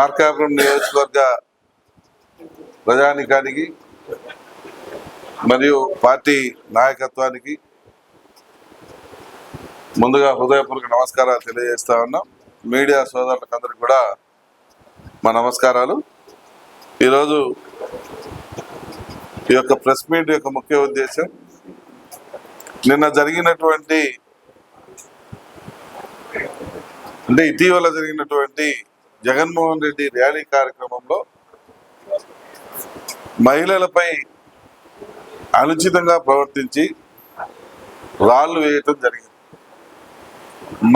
మార్కాపురం నియోజకవర్గ ప్రజానికానికి మరియు పార్టీ నాయకత్వానికి ముందుగా హృదయపూర్వక నమస్కారాలు తెలియజేస్తా ఉన్నాం. మీడియా సోదరులకు అందరికి కూడా మా నమస్కారాలు. ఈరోజు ఈ యొక్క ప్రెస్ మీట్ యొక్క ముఖ్య ఉద్దేశం నిన్న జరిగినటువంటి అంటే ఇటీవల జరిగినటువంటి జగన్మోహన్ రెడ్డి ర్యాలీ కార్యక్రమంలో మహిళలపై అనుచితంగా ప్రవర్తించి రాళ్ళు వేయటం జరిగింది.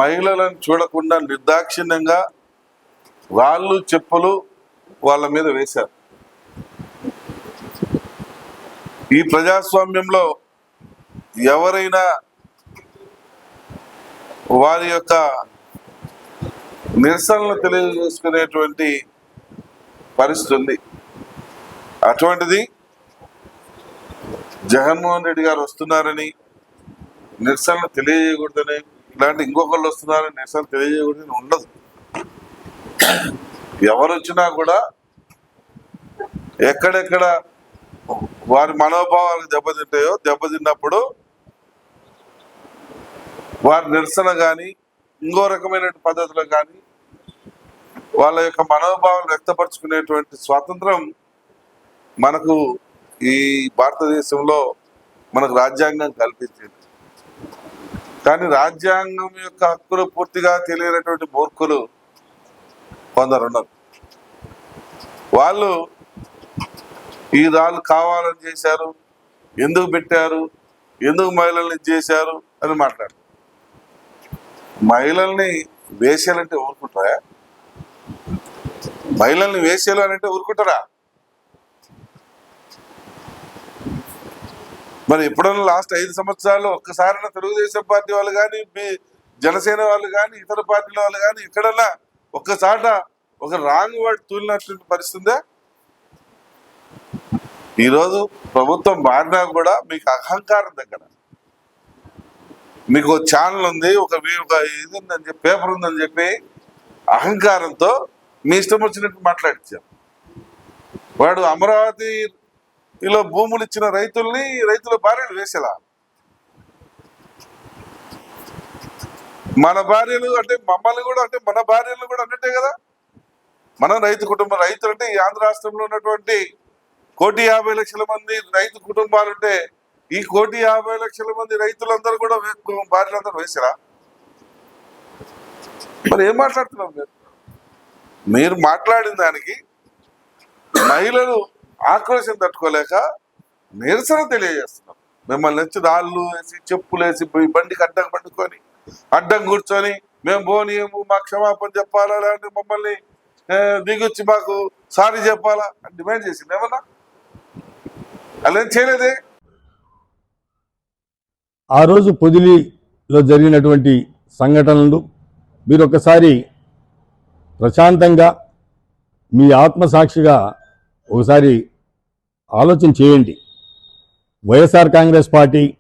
మహిళలను చూడకుండా నిర్దాక్షిణ్యంగా రాళ్ళు చెప్పులు వాళ్ళ మీద వేశారు. ఈ ప్రజాస్వామ్యంలో ఎవరైనా వారి యొక్క నిరసనలు తెలియజేసుకునేటువంటి పరిస్థితి ఉంది. అటువంటిది జగన్మోహన్ రెడ్డి గారు వస్తున్నారని నిరసనలు తెలియజేయకూడదని ఇలాంటి ఇంకొకళ్ళు వస్తున్నారని నిరసన తెలియజేయకూడదని ఉండదు. ఎవరు వచ్చినా కూడా ఎక్కడెక్కడ వారి మనోభావాలు దెబ్బతింటాయో దెబ్బతిన్నప్పుడు వారి నిరసన కానీ ఇంకో రకమైన పద్ధతులు కానీ వాళ్ళ యొక్క మనోభావాలు వ్యక్తపరచుకునేటువంటి స్వాతంత్రం మనకు ఈ భారతదేశంలో మనకు రాజ్యాంగం కల్పించింది. కానీ రాజ్యాంగం యొక్క హక్కులు పూర్తిగా తెలియనటువంటి మూర్ఖులు కొందరు ఉన్నారు వాళ్ళు ఈ రాళ్ళు కావాలని చేశారు ఎందుకు పెట్టారు ఎందుకు మహిళల్ని చేశారు అని మాట్లాడారు మహిళల్ని వేసేయాలంటే ఊరుకుంటారా మహిళల్ని వేసేలు అని అంటే ఊరుకుంటారా? మరి ఎప్పుడన్నా లాస్ట్ ఐదు సంవత్సరాలు ఒక్కసారైనా తెలుగుదేశం పార్టీ వాళ్ళు కానీ జనసేన వాళ్ళు కానీ ఇతర పార్టీల వాళ్ళు కానీ ఎక్కడన్నా ఒక్కసాట ఒక రాంగ్ వర్డ్ తూలినటువంటి పరిస్థితి ఈరోజు ప్రభుత్వం మారినా కూడా మీకు అహంకారం దగ్గర. మీకు ఛానల్ ఉంది ఒక ఒక ఇది ఉందని చెప్పి పేపర్ ఉందని చెప్పి అహంకారంతో మీ ఇష్టం వచ్చినట్టు మాట్లాడించారు వాడు అమరావతిలో భూములు ఇచ్చిన రైతుల్ని రైతుల భార్యలు వేసేలా. మన భార్యలు అంటే మమ్మల్ని కూడా అంటే మన భార్యలు కూడా అన్నట్టే కదా. మనం రైతు కుటుంబం రైతులు అంటే ఈ ఆంధ్ర రాష్ట్రంలో ఉన్నటువంటి కోటి యాభై లక్షల మంది రైతు కుటుంబాలు ఉంటే ఈ కోటి యాభై లక్షల మంది రైతులందరూ కూడా భార్యలందరూ వేసారా మరి ఏం మాట్లాడుతున్నాం మీరు మీరు మాట్లాడిన దానికి మహిళలు ఆక్రోశం తట్టుకోలేక నిరసన తెలియజేస్తున్నారు. మిమ్మల్ని వచ్చి రాళ్ళు వేసి చెప్పులు వేసి పోయి బండికి అడ్డం పండుకొని అడ్డం కూర్చొని మేము పోనీయము మా క్షమాపణ చెప్పాలా లేదంటే మమ్మల్ని దిగొచ్చి మాకు సారీ చెప్పాలా? అని డిమాండ్ చేసింది ఏమన్నా అలా ఏం చేయలేదే? ఆ రోజు పొదిలిలో జరిగినటువంటి సంఘటనలు మీరు ఒకసారి ప్రశాంతంగా మీ ఆత్మసాక్షిగా ఒకసారి ఆలోచన చేయండి. వైఎస్ఆర్ కాంగ్రెస్ పార్టీ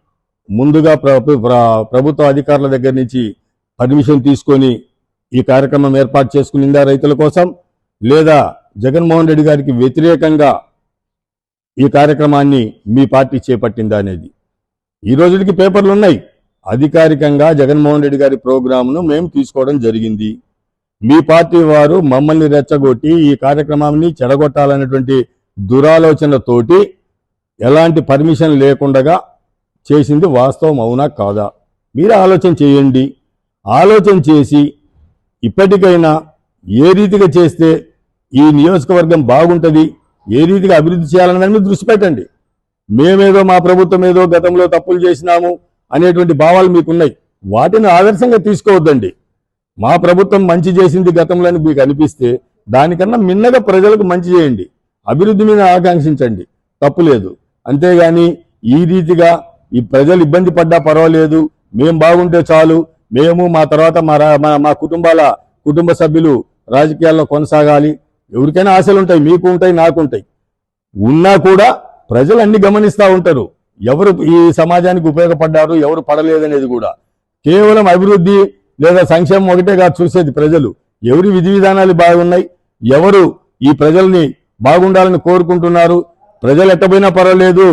ముందుగా ప్ర- ప్రభుత్వ అధికారుల దగ్గర నుంచి పర్మిషన్ తీసుకొని ఈ కార్యక్రమం ఏర్పాటు చేసుకునిందా రైతుల కోసం? లేదా జగన్మోహన్ రెడ్డి గారికి వ్యతిరేకంగా ఈ కార్యక్రమాన్ని మీ పార్టీ చేపట్టిందా అనేది? ఈ రోజుకి పేపర్లు ఉన్నాయి అధికారికంగా జగన్మోహన్ రెడ్డి గారి ప్రోగ్రాంను మేము తీసుకోవడం జరిగింది. మీ పార్టీ వారు మమ్మల్ని రెచ్చగొట్టి ఈ కార్యక్రమాన్ని చెడగొట్టాలనేటువంటి దురాలోచనతోటి ఎలాంటి పర్మిషన్ లేకుండా చేసింది వాస్తవం అవునా కాదా? మీరు ఆలోచన చేయండి. ఆలోచన చేసి ఇప్పటికైనా ఏ రీతిగా చేస్తే ఈ నియోజకవర్గం బాగుంటుంది ఏ రీతిగా అభివృద్ధి చేయాలనే మీద దృష్టి పెట్టండి. మేమేదో మా ప్రభుత్వం ఏదో గతంలో తప్పులు చేసినాము అనేటువంటి భావాలు మీకున్నాయి. వాటిని ఆదర్శంగా తీసుకోవద్దండి. మా ప్రభుత్వం మంచి చేసింది గతంలో మీకు అనిపిస్తే దానికన్నా మిన్నగా ప్రజలకు మంచి చేయండి. అభివృద్ధి మీద ఆకాంక్షించండి. తప్పు లేదు. అంతేగాని ఈ రీతిగా ఈ ప్రజలు ఇబ్బంది పడ్డా పర్వాలేదు. మేము బాగుంటే చాలు. మేము మా తర్వాత మా రా- మా- మా కుటుంబాల కుటుంబ సభ్యులు రాజకీయాల్లో కొనసాగాలి. ఎవరికైనా ఆశలు ఉంటాయి. మీకు ఉంటాయి నాకు ఉంటాయి. ఉన్నా కూడా ప్రజలు అన్ని గమనిస్తూ ఉంటారు. ఎవరు ఈ సమాజానికి ఉపయోగపడ్డారు ఎవరు పడలేదనేది కూడా. కేవలం అభివృద్ధి లేదా సంక్షేమం ఒకటే కాదు చూసేది ప్రజలు. ఎవరి విధి విధానాలు బాగున్నాయి? ఎవరు ఈ ప్రజల్ని బాగుండాలని కోరుకుంటున్నారు? ప్రజలు ఎట్టబోయినా పర్వాలేదు.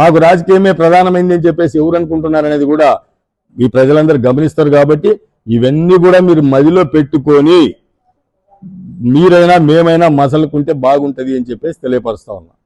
మాకు రాజకీయమే ప్రధానమైంది అని చెప్పేసి ఎవరు అనుకుంటున్నారు అనేది కూడా ఈ ప్రజలందరూ గమనిస్తారు కాబట్టి ఇవన్నీ కూడా మీరు మదిలో పెట్టుకొని మీరైనా మేమైనా మసలుకుంటే బాగుంటుంది అని చెప్పేసి తెలియపరుస్తా ఉన్నాం.